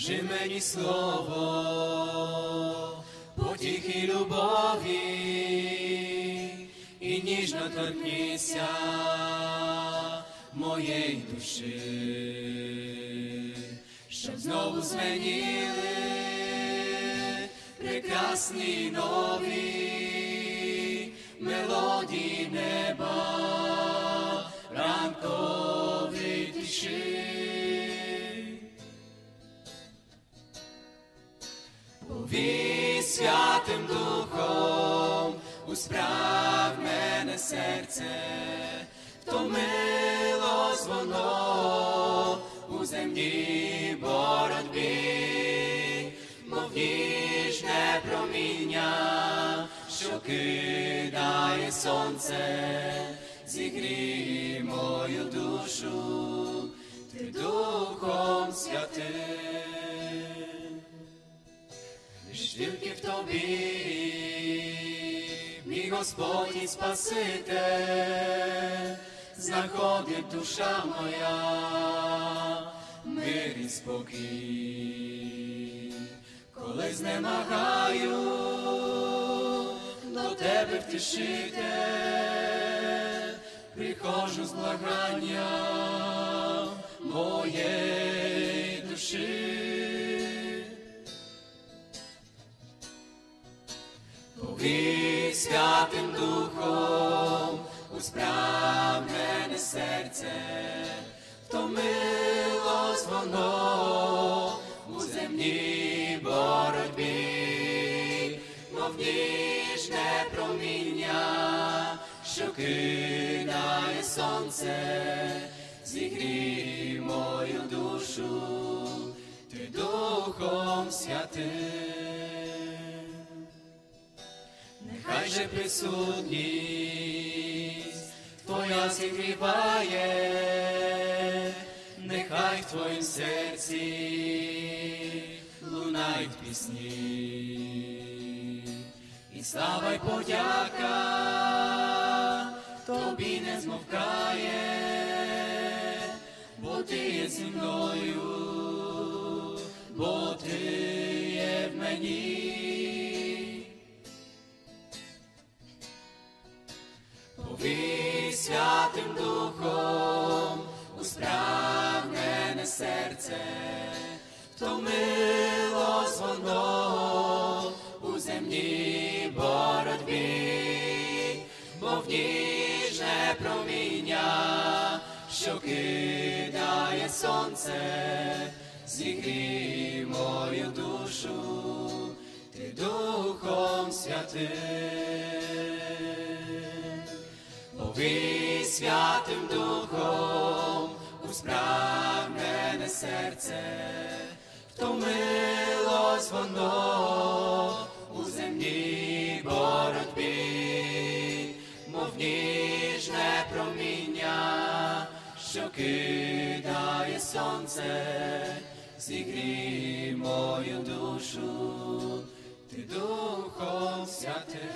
мені слово, потіхи любові, і ніжно торкнися моєї душі, щоб знову зменіли прекрасні нові мелодії неба, ранкові тиші. Духом у справнене серце, втомилось воно у земній боротьбі, мов ніжне проміння, що кидає сонце, зігрій мою душу, ти духом святим. Лиш тільки в тобі, Господь і Спаситель, знаходить душа моя, мир і спокій, коли знемагаю, до тебе втішитель, приходжу з благання моєї душі. Святим духом у справнене серце, втомилось воно у земній боротьбі, мов ніжне проміння, що кидає сонце, зігрій мою душу, ти духом святим. Же присутність Твоя зігріває, нехай в Твоїм серці лунають пісні, і слава й подяка тобі не змовкає, бо ти є зі мною, бо ти є в мені. Серце, втомилось воно у земній боротьбі, мов ніжне проміння, що кидає сонце, зігрій мою душу, ти духом святим. Повій святим духом серце, втомилось воно у земній боротьбі, мов ніжне проміння, що кидає сонце, зігрій мою душу, ти духом святим.